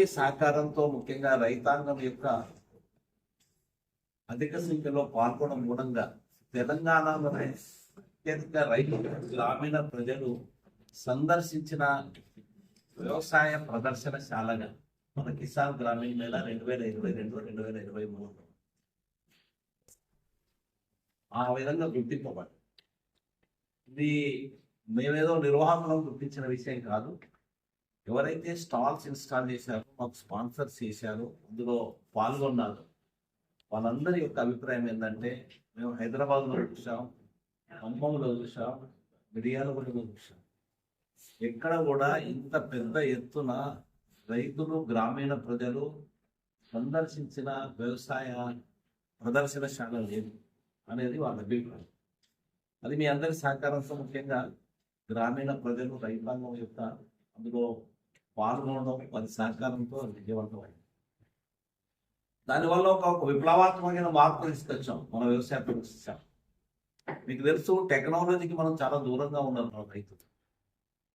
అందరి సహకారంతో ముఖ్యంగా రైతాంగం యొక్క అధిక సంఖ్యలో పాల్గొనడం మూలంగా తెలంగాణలోనే అత్యధిక రైతు గ్రామీణ ప్రజలు సందర్శించిన వ్యవసాయ ప్రదర్శనశాలగా మన కిసాన్ గ్రామీణ మేళ రెండు వేల ఇరవై రెండు రెండు వేల ఇరవై మూడు. ఆ విధంగా గుర్తింపబడి ఇది మేమేదో నిర్వాహకులను గుర్తించిన విషయం కాదు. ఎవరైతే స్టాల్స్ ఇన్స్టాల్ చేశారో మాకు స్పాన్సర్స్ చేశారో అందులో పాల్గొన్నారు. వాళ్ళందరి యొక్క అభిప్రాయం ఏంటంటే మేము హైదరాబాద్లో చూసాం ఖమ్మంలో చూసాం మిర్యాలగూడలో చూసాం ఎక్కడ కూడా ఇంత పెద్ద ఎత్తున రైతులు గ్రామీణ ప్రజలు సందర్శించిన వ్యవసాయ ప్రదర్శనశాల లేదు అనేది వాళ్ళ అభిప్రాయం. అది మీ అందరి సహకారంతో ముఖ్యంగా గ్రామీణ ప్రజలు రైతాంగం యొక్క అందులో పాల్గొనడం వారి సహకారంతో అది విజయవంతమైంది. దానివల్ల ఒక విప్లవాత్మకమైన మార్పు తీసుకొచ్చాం మన వ్యవసాయ ప్రదర్శించాం మీకు తెలుసు టెక్నాలజీకి మనం చాలా దూరంగా ఉన్నాం మన రైతులు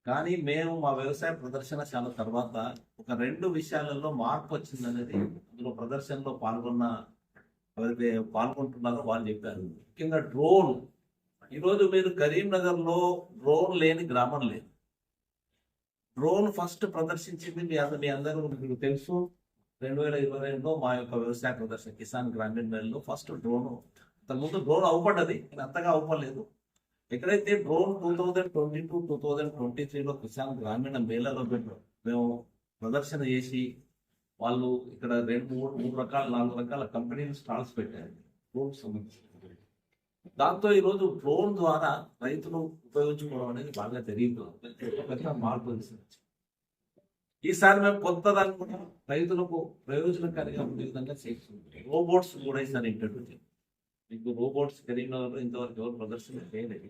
కానీ మేము మా వ్యవసాయ ప్రదర్శనశాల తర్వాత ఒక రెండు విషయాలలో మార్పు వచ్చిందనేది అందులో ప్రదర్శనలో పాల్గొన్న ఎవరైతే పాల్గొంటున్నారో వాళ్ళు చెప్పారు. ముఖ్యంగా డ్రోన్. ఈరోజు మీరు కరీంనగర్లో డ్రోన్ లేని గ్రామం లేదు. డ్రోన్ ఫస్ట్ ప్రదర్శించింది మీ అందరూ మీ అందరూ మీకు తెలుసు. రెండు వేల ఇరవై రెండులో మా యొక్క వ్యవసాయ ప్రదర్శన కిసాన్ గ్రామీణ మేళలో ఫస్ట్ డ్రోన్. ముందు డ్రోన్ అవ్వబడ్డది అంతగా అవ్వలేదు. ఎక్కడైతే drone two thousand twenty two two thousand twenty త్రీలో కిసాన్ గ్రామీణ మేళలో పెట్టారు మేము ప్రదర్శన చేసి వాళ్ళు ఇక్కడ రెండు మూడు మూడు రకాల నాలుగు రకాల కంపెనీలు స్టాల్స్ పెట్టారు. డ్రోన్ సంబంధించి. దాంతో ఈరోజు డ్రోన్ ద్వారా రైతులు ఉపయోగించుకోవడం అనేది బాగా తెలియదు మార్పు ఈసారి మేము కొత్త దాన్ని కూడా రైతులకు ప్రయోజనకారిగా ఉండే విధంగా చేస్తుంది రోబోట్స్ కూడా ఈసారి ఇంట్రడ్యూస్ చేయాలి. మీకు రోబోట్స్ కరీంనగర్లో ఇంతవరకు ఎవరు ప్రదర్శన చేయలేదు.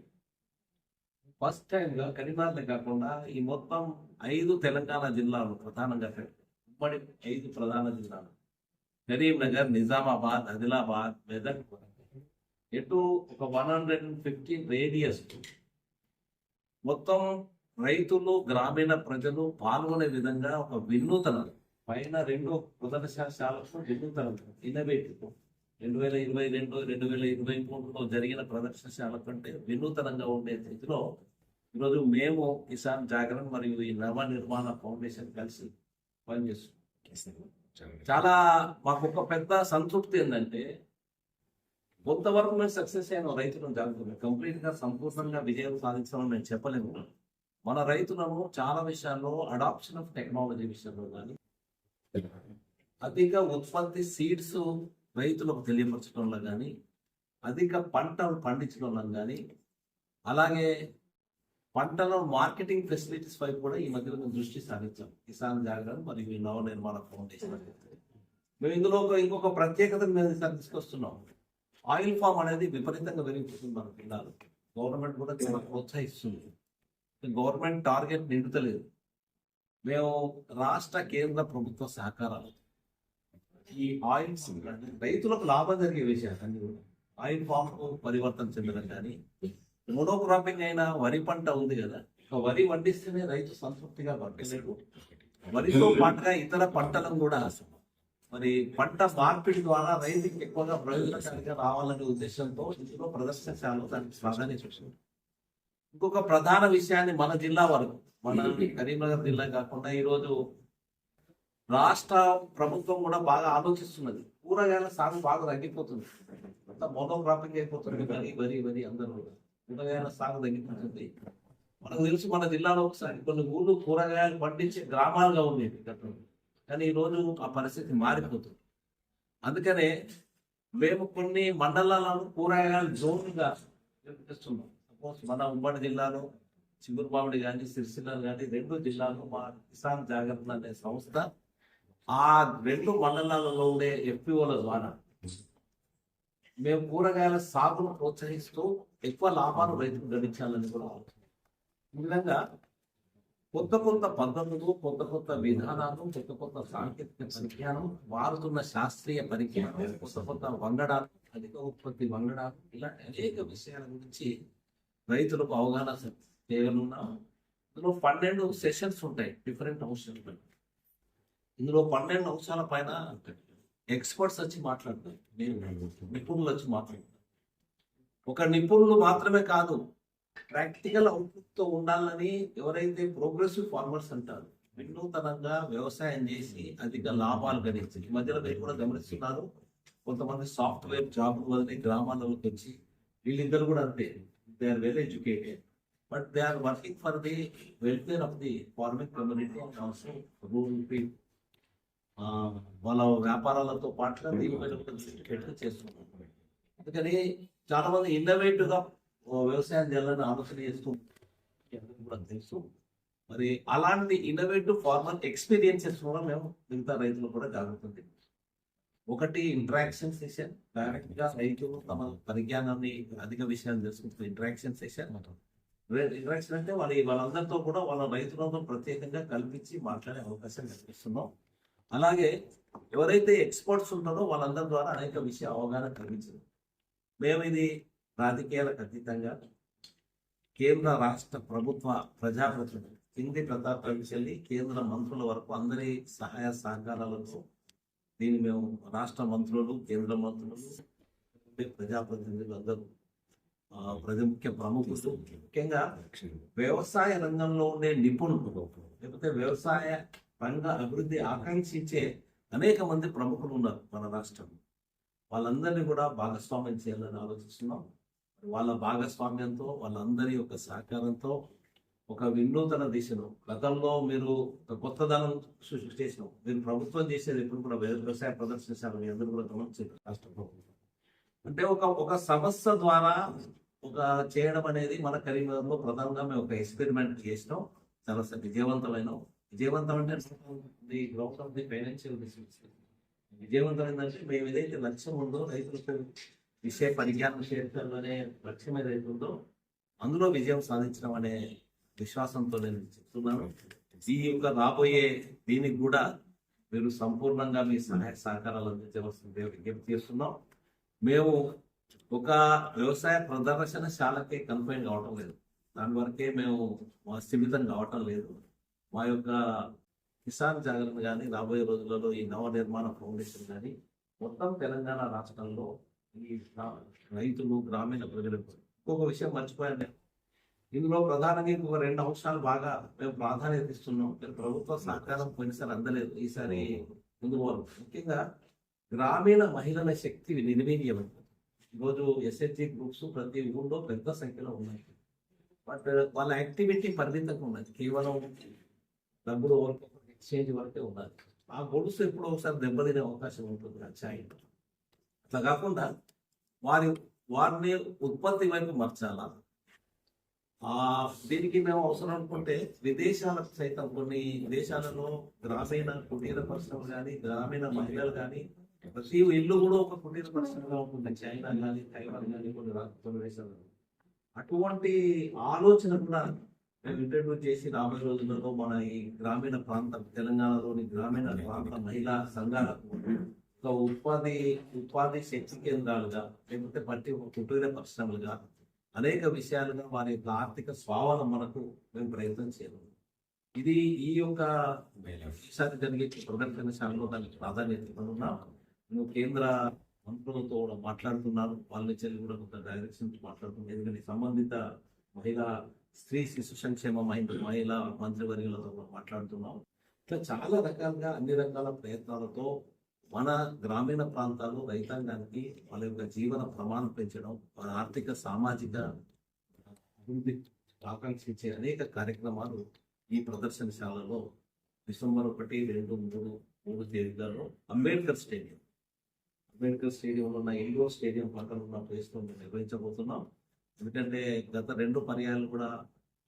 ఫస్ట్ టైం కరీంనగర్ కాకుండా ఈ మొత్తం ఐదు తెలంగాణ జిల్లాలు ప్రధానంగా ఉమ్మడి ఐదు ప్రధాన జిల్లాలు. కరీంనగర్ నిజామాబాద్ ఆదిలాబాద్ మెదక్ ఎటు ఒక one hundred and fifteen radius మొత్తం రైతులు గ్రామీణ ప్రజలు పాల్గొనే విధంగా ఒక వినూతనం పైన రెండు ప్రదర్శనశాలకు వినూతనం ఇన్నోవేటివ్ రెండు వేల ఇరవై రెండు రెండు వేల ఇరవై మూడులో జరిగిన ప్రదర్శనశాల కంటే వినూతనంగా ఉండే స్థితిలో ఈరోజు మేము కిసాన్ జాగరణ మరియు ఈ నవ నిర్మాణ ఫౌండేషన్ కలిసి పనిచేస్తున్నాం. చాలా మాకు ఒక పెద్ద సంతృప్తి ఏంటంటే కొంతవరకు మేము సక్సెస్ అయిన రైతులను జాగ్రత్త కంప్లీట్గా సంపూర్ణంగా విజయం సాధించామని మేము చెప్పలేము మన రైతులను చాలా విషయాల్లో అడాప్షన్ ఆఫ్ టెక్నాలజీ విషయంలో కానీ అధిక ఉత్పత్తి సీడ్స్ రైతులకు తెలియపరచడంలో కానీ అధిక పంటలు పండించడంలో కానీ అలాగే పంటల మార్కెటింగ్ ఫెసిలిటీస్ పై కూడా ఈ మధ్యలో మేము దృష్టి సారించాం. కిసాన్ జాగరణ మరియు నవ నిర్మాణ ఫౌండేషన్ మేము ఇందులో ఇంకొక ప్రత్యేకతను మేము తీసుకొస్తున్నాం. ఆయిల్ ఫామ్ అనేది విపరీతంగా పెరిగిపోతుంది మన పిల్లలు గవర్నమెంట్ కూడా చాలా ప్రోత్సహిస్తుంది. గవర్నమెంట్ టార్గెట్ నిండుతలేదు. మేము రాష్ట్ర కేంద్ర ప్రభుత్వ సహకారాలు ఈ ఆయిల్స్ రైతులకు లాభం జరిగే విషయాలు అన్ని కూడా. ఆయిల్ ఫామ్కు పరివర్తన చెందడం కానీ మోనోక్రాపింగ్ అయిన వరి పంట ఉంది కదా వరి వండిస్తేనే రైతు సంతృప్తిగా పండిస్తాడు వరితో పాటుగా ఇతర పంటలను కూడా మరి పంట మార్పిడి ద్వారా రైతుకి ఎక్కువగా ప్రయోజనకారిగా రావాలనే ఉద్దేశంతో ఇందులో ప్రదర్శనశాలలో దానికి ప్రాధాన్యత ఇచ్చింది. ఇంకొక ప్రధాన విషయాన్ని మన జిల్లా వరకు మన కరీంనగర్ జిల్లా కాకుండా ఈరోజు రాష్ట్ర ప్రభుత్వం కూడా బాగా ఆలోచిస్తున్నది. కూరగాయల సాగు బాగా తగ్గిపోతుంది. అంత మోనోక్రాపింగ్ అయిపోతుంది. వరి వరి వరి అందరూ కూరగాయల సాగు తగ్గిపోతుంది. మనకు తెలుసు మన జిల్లాలో ఒకసారి కొన్ని ఊళ్ళు కూరగాయలు పండించే గ్రామాలుగా ఉండేవి. గతంలో కానీ ఈరోజు ఆ పరిస్థితి మారిపోతుంది అందుకనే మేము కొన్ని మండలాలను కూరగాయల జోన్గా చేస్తున్నాం సపోజ్ మన ఉమ్మడి జిల్లాలో చిగురుమామిడి కానీ సిరిసిల్ల కానీ రెండు జిల్లాలు మా కిసాన్ జాగరణ అనే సంస్థ ఆ రెండు మండలాలలో ఉండే ఎఫ్పిఓల ద్వారా మేము కూరగాయల సాగును ప్రోత్సహిస్తూ ఎక్కువ లాభాలు రైతులు గడించాలని కూడా ఆలోచన. ఈ విధంగా కొత్త కొత్త పద్ధతులు కొత్త కొత్త విధానాలు కొత్త కొత్త సాంకేతిక పరిజ్ఞానం మారుతున్న శాస్త్రీయ పరిజ్ఞానం కొత్త కొత్త వంగడాలు అధిక ఉత్పత్తి వంగడాలు ఇలాంటి అనేక విషయాల గురించి రైతులకు అవగాహన చేయనున్నాం ఇందులో పన్నెండు సెషన్స్ ఉంటాయి డిఫరెంట్ హౌసెస్ ఇందులో పన్నెండు అంశాల పైన ఎక్స్పర్ట్స్ వచ్చి మాట్లాడతారు నేను నిపుణులు వచ్చి మాట్లాడతారు. ఒక నిపుణులు మాత్రమే కాదు ప్రాక్టికల్ అవుట్పుట్తో ఉండాలని ఎవరైతే ప్రోగ్రెసివ్ ఫార్మర్స్ అంటారు వినూతనంగా వ్యవసాయం చేసి అధిక లాభాలు గడించి ఈ మధ్యలో మీరు కూడా గమనిస్తున్నారు కొంతమంది సాఫ్ట్వేర్ జాబ్ వదిలి గ్రామాల్లోకి వచ్చి వీళ్ళిద్దరు కూడా అంతే they are well educated but they are working for the welfare of the farming community and also rural people వాళ్ళ వ్యాపారాలతో పాటుగా దీని మీద కూడా దృష్టి పెట్టి చేస్తున్నారు. అందుకని చాలా మంది ఇన్నోవేటివ్గా ఓ వ్యవసాయం చేయాలని ఆలోచన చేస్తూ కూడా తెలుసు మరి అలాంటి ఇన్నోవేటివ్ ఫార్మర్ ఎక్స్పీరియన్సెస్ కూడా మేము మిగతా రైతులు కూడా జరుగుతుంది ఒకటి ఇంట్రాక్షన్ సెషన్ డైరెక్ట్గా రైతులు తమ పరిజ్ఞానాన్ని అధిక విషయాలు తెలుసుకుంటున్న ఇంటరాక్షన్ సెషన్ ఇంటరాక్షన్ అంటే వాళ్ళ వాళ్ళందరితో కూడా వాళ్ళ రైతులతో ప్రత్యేకంగా కల్పించి మాట్లాడే అవకాశం కల్పిస్తున్నాం. అలాగే ఎవరైతే ఎక్స్పర్ట్స్ ఉంటారో వాళ్ళందరి ద్వారా అనేక విషయ అవగాహన కలిగించింది మేము ఇది రాజకీయాలకు అతీతంగా కేంద్ర రాష్ట్ర ప్రభుత్వ ప్రజాప్రతినిధులు కింది ప్రతాప్ చెల్లి కేంద్ర మంత్రుల వరకు అందరి సహాయ సహకారాలతో దీన్ని మేము రాష్ట్ర మంత్రులు కేంద్ర మంత్రులు ప్రజాప్రతినిధులు అందరూ ప్రతి ముఖ్య ప్రముఖులు. ముఖ్యంగా వ్యవసాయ రంగంలో ఉండే నిపుణులు లేకపోతే వ్యవసాయ రంగ అభివృద్ధి ఆకాంక్షించే అనేక మంది ప్రముఖులు ఉన్నారు మన రాష్ట్రంలో. వాళ్ళందరినీ కూడా భాగస్వామ్యం చేయాలని ఆలోచిస్తున్నాం. వాళ్ళ భాగస్వామ్యంతో వాళ్ళందరి యొక్క సహకారంతో ఒక వినూతన దిశను గతంలో మీరు ఒక కొత్తదనం సృష్టి చేసినాం మీరు ప్రభుత్వం చేసేది ఎప్పుడు కూడా వ్యవసాయ ప్రదర్శనశాల మీ అందరూ కూడా గమనించారు రాష్ట్ర ప్రభుత్వం. అంటే ఒక ఒక సమస్య ద్వారా ఒక చేయడం అనేది మన కరీంనగర్లో ప్రధానంగా మేము ఒక ఎక్స్పెరిమెంట్ చేసినాం. చాలా విజయవంతమైన విజయవంతం అంటే the ground of the financial business విజయవంతం ఏంటంటే మేము ఏదైతే లక్ష్యం ఉందో రైతులకు విషయ పరిజ్ఞానం క్షేత్రంలోనే లక్ష్యం ఏదైతే ఉందో అందులో విజయం సాధించడం అనే విశ్వాసంతో నేను చెప్తున్నాను. ఈ యొక్క రాబోయే దీనికి కూడా మీరు సంపూర్ణంగా మీ సహాయ సహకారాలు అందించవలసిందే విజ్ఞప్తి చేస్తున్నాం. మేము ఒక వ్యవసాయ ప్రదర్శనశాలకే కన్ఫైన్ కావటం లేదు. దాని వరకే మేము మా స్థిమితం కావటం లేదు. మా యొక్క కిసాన్ జాగరణ కానీ రాబోయే రోజులలో ఈ నవ నిర్మాణ ఫౌండేషన్ కానీ మొత్తం తెలంగాణ రాష్ట్రంలో ఈ రైతులు గ్రామీణ ప్రజలకు ఇంకొక విషయం మర్చిపోయాను. ఇందులో ప్రధానంగా ఇంకొక రెండు అంశాలు బాగా మేము ప్రాధాన్యత ఇస్తున్నాం. ప్రభుత్వ సహకారం పోయినసారి అందలేదు. ఈసారి ముందు ముఖ్యంగా గ్రామీణ మహిళల శక్తి నిర్వీర్యం. ఈరోజు ఎస్ఎస్జి గ్రూప్స్ ప్రతి ఊళ్ళో పెద్ద సంఖ్యలో ఉన్నాయి. బట్ వాళ్ళ యాక్టివిటీ పరిమితంగా ఉన్నది. కేవలం డబ్బులు ఎక్స్చేంజ్ వరకే ఉన్నది. ఆ గొడుసు ఎప్పుడో ఒకసారి దెబ్బతినే అవకాశం ఉంటుంది. ఆ అట్లా కాకుండా వారి వారిని ఉత్పత్తి వైపు మార్చాలా? ఆ దీనికి మేము అవసరం అనుకుంటే విదేశాలకు సైతం కొన్ని దేశాలలో గ్రామీణ కుటీర పరిశ్రమ కానీ గ్రామీణ మహిళలు కానీ ప్రతి ఇల్లు కూడా ఒక కుటీర పరిశ్రమగా ఉంటుంది. చైనా కానీ తైవాన్ కానీ కొన్ని రా- కొన్ని దేశాలలో. అటువంటి ఆలోచన కూడా మేము ఇంట్రడ్యూస్ చేసి రాబోయే రోజులలో మన ఈ గ్రామీణ ప్రాంతం తెలంగాణలోని గ్రామీణ ప్రాంత మహిళా సంఘాలకు ఒక ఉపాధి ఉపాధి శక్తి కేంద్రాలుగా లేకపోతే బట్టి ఒక కుటీర పరిశ్రమలుగా అనేక విషయాలుగా వారి యొక్క ఆర్థిక స్వావలంబనకు మేము ప్రయత్నం చేయాలి ఇది ఈ యొక్క ఈసారి జరిగే ప్రదర్శనశాలలో దానికి ప్రాధాన్యత ఇవ్వనున్నాం కేంద్ర మంత్రులతో కూడా మాట్లాడుతున్నారు వాళ్ళ నుంచి కూడా కొంత డైరెక్షన్ మాట్లాడుతున్నారు ఎందుకంటే సంబంధిత మహిళా స్త్రీ శిశు సంక్షేమ మహిళ మహిళా మంత్రివర్యులతో కూడా మాట్లాడుతున్నాం ఇట్లా చాలా రకాలుగా అన్ని రకాల ప్రయత్నాలతో మన గ్రామీణ ప్రాంతాల్లో రైతాంగానికి వాళ్ళ యొక్క జీవన ప్రమాణం పెంచడం వాళ్ళ ఆర్థిక సామాజిక అభివృద్ధి ఆకాంక్షించే అనేక కార్యక్రమాలు ఈ ప్రదర్శనశాలలో డిసెంబర్ ఒకటి రెండు మూడు మూడు తేదీలలో అంబేద్కర్ స్టేడియం. అంబేద్కర్ స్టేడియంలో ఉన్న ఇండోర్ స్టేడియం పక్కన ఉన్న ప్లేస్లో మేము నిర్వహించబోతున్నాం. ఎందుకంటే గత రెండు పర్యాలు కూడా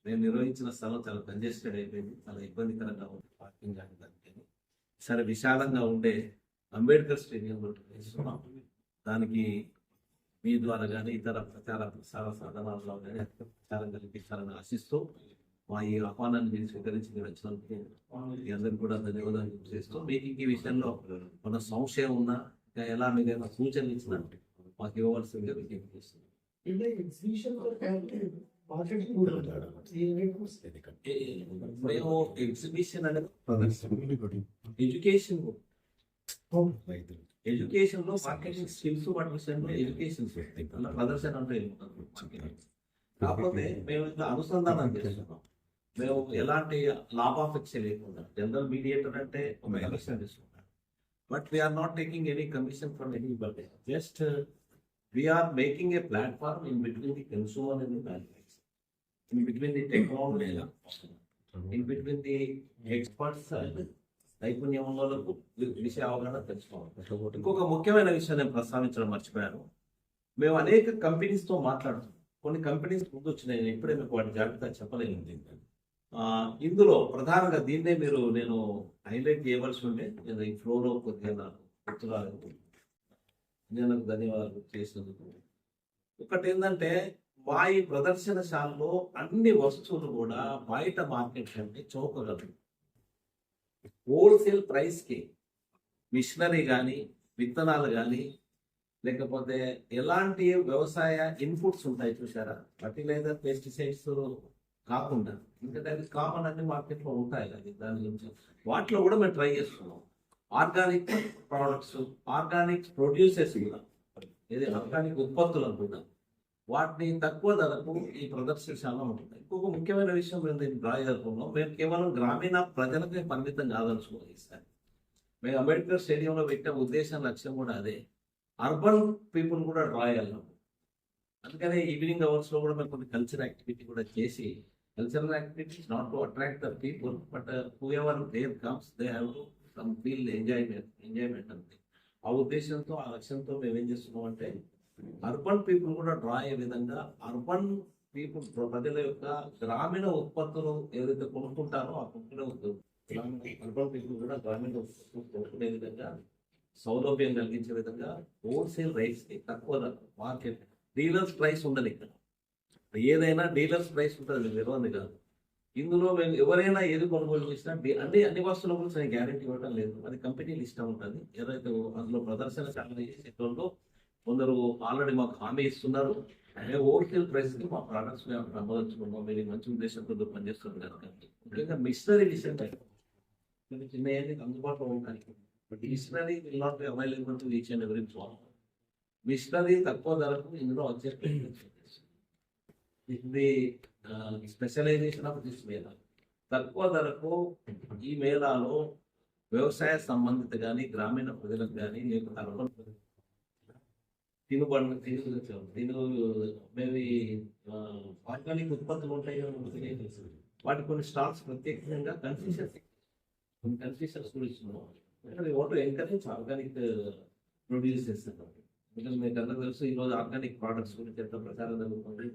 మేము నిర్వహించిన స్థలం చాలా కంజెస్టెడ్ అయిపోయింది చాలా ఇబ్బందికరంగా ఉంది పార్కింగ్ కానీ దానికి సరే విశాలంగా ఉండే అంబేద్కర్ స్టేడియం నిర్వహిస్తున్నాం దానికి మీ ద్వారా కానీ ఇతర ప్రచార ప్రసార సాధనాల్లో కానీ ప్రచారం కల్పించాలని ఆశిస్తూ మా ఈ ఆహ్వానాన్ని మీరు స్వీకరించి మీరు వచ్చినందుకు మీ అందరికీ కూడా ధన్యవాదాలు చేస్తూ మీకు ఈ విషయంలో మన సంశయం ఉన్నా ఇంకా ఎలా మీరు ఏమైనా సూచనలు ఇచ్చినా మాకు ఇవ్వవలసిందిగా చేస్తున్నాం ఎగ్జిబిషన్ ఏ- మేము ఎగ్జిబిషన్ అనేది ఎడ్యుకేషన్ ఎడ్యుకేషన్లో మార్కెటింగ్ స్కిల్స్ వాటి విషయంలో ఎడ్యుకేషన్ అలా. కాకపోతే మేము ఇంకా అనుసంధానం చేస్తున్నాం. మేము ఎలాంటి లాభాపేక్ష లేకుండా జనరల్ మీడియేటర్ అంటే ఒక కమిషన్ తీసుకుంటాం. But we are not taking any commission from any but just we are making a platform in between the consumer and manufacture in between the technology in between the experts నైపుణ్యం ఉన్న వాళ్ళకు విషయ అవగాహన తెలుసుకోవాలి ఇంకొక ముఖ్యమైన విషయం నేను ప్రస్తావించడం మర్చిపోయాను. మేము అనేక కంపెనీస్తో మాట్లాడుతున్నాం. కొన్ని కంపెనీస్ ముందు వచ్చినాయి నేను ఇప్పుడే మీకు వాటి జాగ్రత్త చెప్పలేదు ఆ, ఇందులో ప్రధానంగా దీన్నే మీరు నేను హైలైట్ చేయవలసి ఉండే నేను ఈ ఫ్లోలో కొద్దిగా నాకు నేను ధన్యవాదాలు చేసినందుకు. ఒకటి ఏంటంటే మా ఈ ప్రదర్శనశాలలో అన్ని వస్తువులు కూడా బయట మార్కెట్ కంటే చౌకగలరు హోల్సేల్ ప్రైస్కి మిషనరీ కానీ విత్తనాలు కానీ లేకపోతే ఎలాంటి వ్యవసాయ ఇన్పుట్స్ ఉంటాయి చూసారా ఫర్టిలైజర్ పెస్టిసైడ్స్ కాకుండా ఎందుకంటే అది కామన్ అన్ని మార్కెట్లో ఉంటాయి అది దాని గురించి. వాటిలో కూడా మేము ట్రై చేస్తున్నాం. ఆర్గానిక్ ప్రోడక్ట్స్ ఆర్గానిక్ ప్రొడ్యూసెస్ కూడా ఇది ఆర్గానిక్ ఉత్పత్తులు అనుకుంటాం. వాటిని తక్కువ ధరకు ఈ ప్రదర్శనశాల ఉంటుంది. ఇంకొక ముఖ్యమైన విషయం మేము దీన్ని డ్రా రూపంలో మేము కేవలం గ్రామీణ ప్రజలకే పరిమితం కాదలుచుకోవాలి ఈసారి మేము అంబేద్కర్ స్టేడియంలో పెట్టే ఉద్దేశం లక్ష్యం కూడా అదే. అర్బన్ పీపుల్ కూడా డ్రా వెళ్ళాము అందుకనే ఈవినింగ్ అవర్స్లో కూడా మేము కొన్ని కల్చరల్ యాక్టివిటీ కూడా చేసి cultural activities not to attract the people but whoever there comes they have to some feel enjoyment enjoyment అంతే. ఆ ఉద్దేశంతో ఆ లక్ష్యంతో మేము ఏం చేస్తున్నాం అంటే అర్బన్ పీపుల్ కూడా డ్రా అయ్యే విధంగా అర్బన్ పీపుల్ ప్రజల యొక్క గ్రామీణ ఉత్పత్తులు ఏదైతే కొనుక్కుంటారో ఆ కొనుక్కునే అర్బన్ పీపుల్ కూడా గ్రామీణ ఉత్పత్తులు కొనుక్కునే విధంగా సౌలభ్యం కలిగించే విధంగా హోల్సేల్ రైస్ తక్కువ మార్కెట్ డీలర్స్ ప్రైస్ ఉండదు ఇక్కడ. ఏదైనా డీలర్స్ ప్రైస్ ఉంటుంది నిర్వహణ కాదు. ఇందులో మేము ఎవరైనా ఏది కొనుగోలు చేసినా అంటే అన్ని అన్ని వస్తువుల గురించి నేను గ్యారెంటీ ఇవ్వడం లేదు. అది కంపెనీలు ఇష్టం ఉంటుంది. ఏదైతే అందులో ప్రదర్శన చాలా చేసేటోళ్ళు కొందరు ఆల్రెడీ మాకు హామీ ఇస్తున్నారు. మేము హోల్సేల్ ప్రైస్కి మా ప్రొడక్ట్స్ మేము ప్రమోదించుకున్నాం మీరు మంచి ఉద్దేశంతో పనిచేస్తున్నారు కనుక ముఖ్యంగా మిషనరీ విషయం కొన్ని చిన్న ఏది అందుబాటులో ఉంటాయి but machinery will not be available to each and every machinery తక్కువ ధరకు ఇందులో వచ్చే ఇది స్పెషలైజేషన్ ఆఫ్ దిస్ మేళా తక్కువ ధరకు ఈ మేళాలో వ్యవసాయ సంబంధిత కానీ గ్రామీణ ప్రజలకు కానీ లేకపోతే తినుబండ తిను తిను మేబీ ఆర్గానిక్ ఉత్పత్తులు ఉంటాయో కదా, వాటి కొన్ని స్టాక్స్ ప్రత్యేకంగా కన్ఫ్యూషన్స్ కొన్ని కన్ఫ్యూషన్స్ కూడా ఇస్తున్నాం. ఓటర్ ఎంకరేజ్ ఆర్గానిక్ ప్రొడ్యూస్ చేస్తున్నారు. బికాస్ మీకు అందరూ తెలుసు ఈ రోజు ఆర్గానిక్ ప్రోడక్ట్స్ గురించి ఎంత ప్రచారం జరుగుతుంది.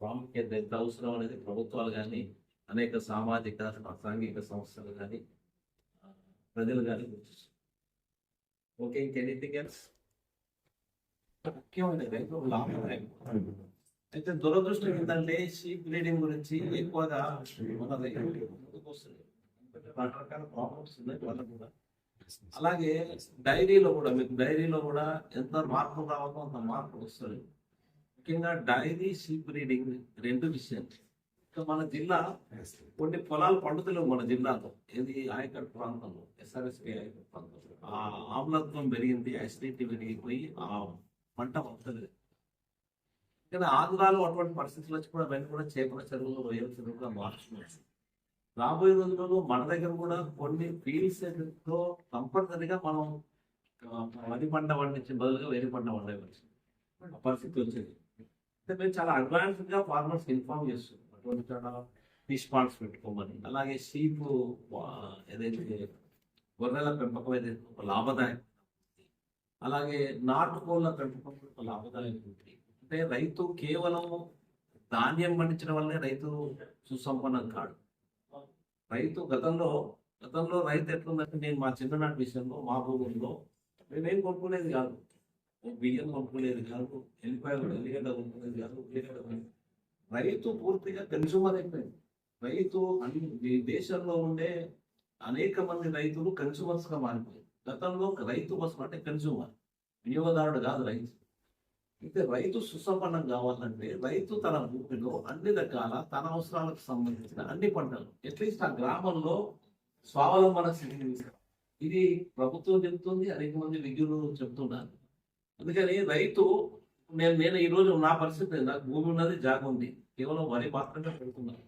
ప్రాముఖ్యత ఎంత అవసరం అనేది ప్రభుత్వాలు కానీ అనేక సామాజిక సాంఘిక సంస్థలు కానీ ప్రజలు కానీ గుర్తిస్తారు ఓకే ఇంకెనీథింగ్ ఎల్స్ ముఖ్యమైనది రైతు లాభదాయకం అయితే దురదృష్టం ఏంటంటే షీప్ బ్రీడింగ్ గురించి ఎక్కువగా ఎందుకంటే రకరకాల ప్రాబ్లమ్స్ ఉన్నాయి వాళ్ళకు కూడా. అలాగే డైరీలో కూడా మీకు డైరీలో కూడా ఎంత మార్పు రావాలో అంత మార్పు వస్తుంది. ముఖ్యంగా డైరీ షీప్ బ్రీడింగ్ రెండు విషయం ఇంకా మన జిల్లా కొన్ని పొలాలు పండుతలేవు మన జిల్లాలో. ఏది ఆయకట్ ప్రాంతంలో ఎస్ఆర్ఎస్పి ఆయకట్ ప్రాంతంలో. ఆ ఆమ్లత్వం పెరిగింది అసిడిటీ పెరిగిపోయి ఆ పంట వస్తుంది కానీ ఆంధ్రాలో అటువంటి పరిస్థితులు వచ్చి కూడా వెంట కూడా చేపల చెరువులు రొయ్యల చెరువులుగా మార్చున్నారు రాబోయే రోజుల్లో మన దగ్గర కూడా కొన్ని ఫీల్డ్స్తో కంపల్సరిగా మనం వరి పంట పండించే బదులుగా వేరే పంట పండవచ్చు. ఆ పరిస్థితి వచ్చింది. అంటే మేము చాలా అడ్వాన్స్డ్గా ఫార్మర్స్ ఇన్ఫార్మ్ చేస్తున్నాం. అటువంటి చోట ఫిష్ పాండ్స్ పెట్టుకోమని అలాగే షీప్ ఏదైతే గొర్రెల పెంపకం ఏదైతే ఒక లాభదాయకం అలాగే నాటుకోళ్ళ పెంపకం కూడా లాభదాయకం ఉంటుంది. అంటే రైతు కేవలం ధాన్యం పండించడం వల్లే రైతు సుసంపన్నం కాడు. రైతు గతంలో గతంలో రైతు ఎట్లుందంటే నేను మా చిన్ననాటి విషయంలో మా భూముల్లో మేమేం కొనుక్కునేది కాదు. బియ్యం కొనుక్కునేది కాదు ఎల్లిపాయలు ఎల్లిగడ్డ కొనుక్కునేది కాదు ఉల్లిగడ్డ రైతు పూర్తిగా కన్సూమర్ అయిపోయింది. రైతు అన్ని దేశంలో ఉండే అనేక మంది రైతులు కన్సూమర్స్గా మారిపోయారు. గతంలో రైతు కోసం అంటే కన్జ్యూమర్. వినియోగదారుడు కాదు రైతు. అయితే రైతు సుసంపన్నం కావాలంటే రైతు తన భూమిలో అన్ని రకాల తన అవసరాలకు సంబంధించిన అన్ని పంటలు అట్లీస్ట్ ఆ గ్రామంలో స్వావలంబన స్థితిని ఇది ప్రభుత్వం చెబుతుంది అనేక మంది విద్యులు చెబుతున్నారు అందుకని రైతు నేను నేను ఈరోజు నా పరిస్థితి నాకు భూమి ఉన్నది జాగ ఉంది. కేవలం వరి మాత్రమే పెడుతున్నాను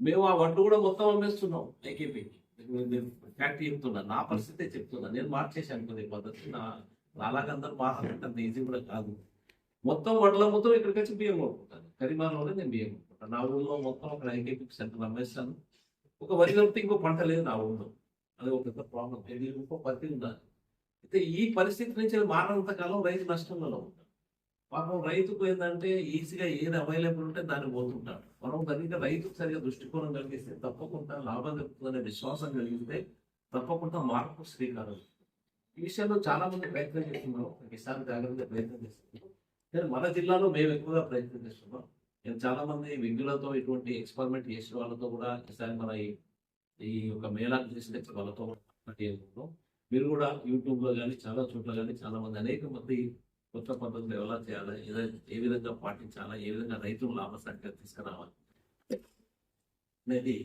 మేము ఆ వడ్డు కూడా మొత్తం అమ్మేస్తున్నాం ఏకేపీకి ఫ్యాక్టరీ చెప్తున్నా. నా పరిస్థితే చెప్తున్నా. నేను మార్చేసాను కొన్ని పద్ధతి. నా నాలాగందరూ మాట్లాడంటే ఈజీ కూడా కాదు. మొత్తం వడ్ల మొత్తం ఇక్కడికి వచ్చి బియ్యం కొనుక్కుంటాను కరీమాలోనే నేను బియ్యం కొనుక్కుంటాను నా ఊళ్ళో మొత్తం అక్కడ ఐకేపీ సెంటర్ అమ్మేస్తాను ఒక వరి కలిపితే ఇంకో పంట లేదు నా ఊళ్ళో అది ఒక పెద్ద ప్రాబ్లం ఇంకో పత్తి ఉండాలి. అయితే ఈ పరిస్థితి నుంచి మారినంత కాలం రైతు నష్టంలో ఉంటాడు పాపం రైతుకు ఏంటంటే ఈజీగా ఏది అవైలబుల్ ఉంటే దాన్ని పోతుంటాడు. మనం కనుక రైతుకు సరిగా దృష్టికోణం కలిగిస్తే తప్పకుండా లాభం జరుగుతుందనే విశ్వాసం కలిగితే తప్పకుండా మార్పు శ్రీకారం ఈ విషయంలో చాలా మంది ప్రయత్నం చేస్తున్నారు. కిసాన్ జాగ్రత్తగా ప్రయత్నం చేస్తున్నాం కానీ మన జిల్లాలో మేము ఎక్కువగా ప్రయత్నం చేస్తున్నాం. నేను చాలా మంది వింగులతో ఇటువంటి ఎక్స్పెరిమెంట్ చేసిన వాళ్ళతో కూడా ఈసారి మన ఈ యొక్క మేళాలు చేసిన వాళ్ళతో కూడా మీరు కూడా యూట్యూబ్లో కానీ చాలా చోట్ల కానీ చాలా మంది అనేక మంది కొత్త పద్ధతులు ఎలా చేయాలి ఏ విధంగా పాటించాలా? ఏ విధంగా రైతులు లాభసాటిగా తీసుకురావాలి? అనేది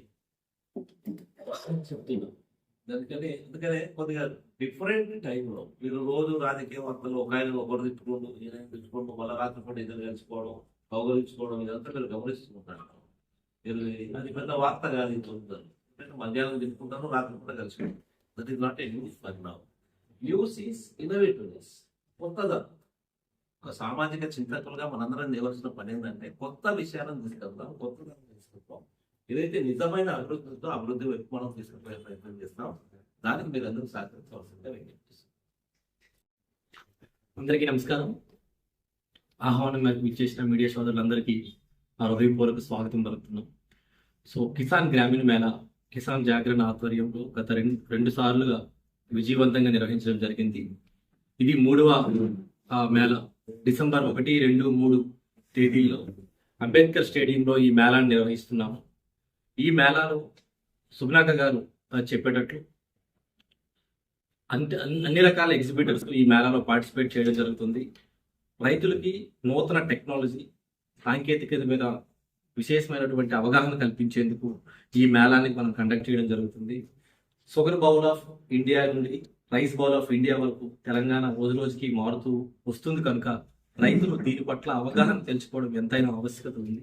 చెప్తున్నాం అందుకని అందుకనే కొద్దిగా డిఫరెంట్ టైంలో మీరు రోజు రాజకీయ వార్తలు ఒక ఆయన ఒకరు తిట్టుకోండు ఈయన తిట్టుకోండు మళ్ళీ రాత్రిపూట ఇద్దరు కలిసిపోవడం కౌగలించుకోవడం ఇదంతా మీరు గమనిస్తుంటారు మీరు అది పెద్ద వార్త కాదు ఉంటుంది మధ్యాహ్నం తిట్టుకుంటాను రాత్రిపూట కలిసిపోవడం. That is not a news for now news is innovativeness కొత్తగా ఒక సామాజిక చింతకులుగా మనందరం చేయవలసిన పని ఏంటంటే కొత్త విషయాలను తీసుకెళ్తాం కొత్తగా తీసుకెళ్తాం. ఏదైతే నిజమైన అభివృద్ధితో అభివృద్ధి వైపు మనం తీసుకుపోయే ప్రయత్నం చేస్తాం. దానికి మీరు అందరూ సహకరించవలసిందిగా విజ్ఞప్తిస్తున్నాం అందరికీ నమస్కారం. ఆహ్వానం మేరకు ఇచ్చేసిన మీడియా సోదరులందరికీ నా హృదయపూర్వక స్వాగతం పలుకుతున్నాం. సో కిసాన్ గ్రామీణ మేళ కిసాన్ జాగరణ ఆధ్వర్యంలో గత రెండు రెండు సార్లుగా విజయవంతంగా నిర్వహించడం జరిగింది. ఇది మూడవ ఆ, మేళ. డిసెంబర్ ఒకటి రెండు మూడు తేదీల్లో అంబేద్కర్ స్టేడియంలో ఈ మేళాను నిర్వహిస్తున్నాము. ఈ మేళాలో సుగుణాక గారు చెప్పేటట్లు అంత అన్ని అన్ని రకాల ఎగ్జిబిటర్స్ ఈ మేళాలో పార్టిసిపేట్ చేయడం జరుగుతుంది. రైతులకి నూతన టెక్నాలజీ సాంకేతికత మీద విశేషమైనటువంటి అవగాహన కల్పించేందుకు ఈ మేళాన్ని మనం కండక్ట్ చేయడం జరుగుతుంది. సుగర్ బౌల్ ఆఫ్ ఇండియా నుండి రైస్ బౌల్ ఆఫ్ ఇండియా వరకు తెలంగాణ రోజు రోజుకి మారుతూ వస్తుంది కనుక రైతులు దీని పట్ల అవగాహన తెలుసుకోవడం ఎంతైనా ఆవశ్యకత ఉంది.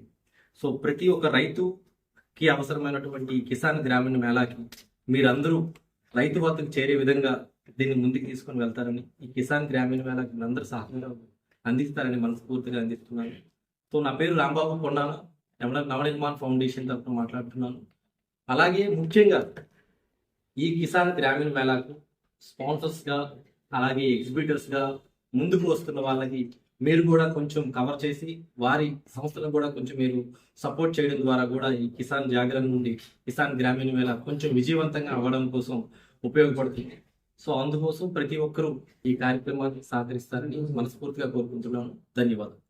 సో ప్రతి ఒక్క రైతుకి అవసరమైనటువంటి కిసాన్ గ్రామీణ మేళాకి మీరందరూ రైతు వద్దకు చేరే విధంగా దీన్ని ముందుకు తీసుకొని వెళ్తారని ఈ కిసాన్ గ్రామీణ మేళాకి మీరందరూ సహకారం అందిస్తారని మనస్ఫూర్తిగా అందిస్తున్నాను. సో నా పేరు రాంబాబు కొండాల నవ నవనిర్మాణ్ ఫౌండేషన్ తరఫున మాట్లాడుతున్నాను. అలాగే ముఖ్యంగా ఈ కిసాన్ గ్రామీణ మేళాకు స్పాన్సర్స్గా అలాగే ఎగ్జిబిటర్స్గా ముందుకు వస్తున్న వాళ్ళకి మీరు కూడా కొంచెం కవర్ చేసి వారి సంస్థలను కూడా కొంచెం మీరు సపోర్ట్ చేయడం ద్వారా కూడా ఈ కిసాన్ జాగరణ నుండి కిసాన్ గ్రామీణ వేళ కొంచెం విజయవంతంగా అవ్వడం కోసం ఉపయోగపడుతుంది. సో అందుకోసం ప్రతి ఒక్కరూ ఈ కార్యక్రమాన్ని సహకరిస్తారని మనస్ఫూర్తిగా కోరుకుంటున్నాను. ధన్యవాదాలు.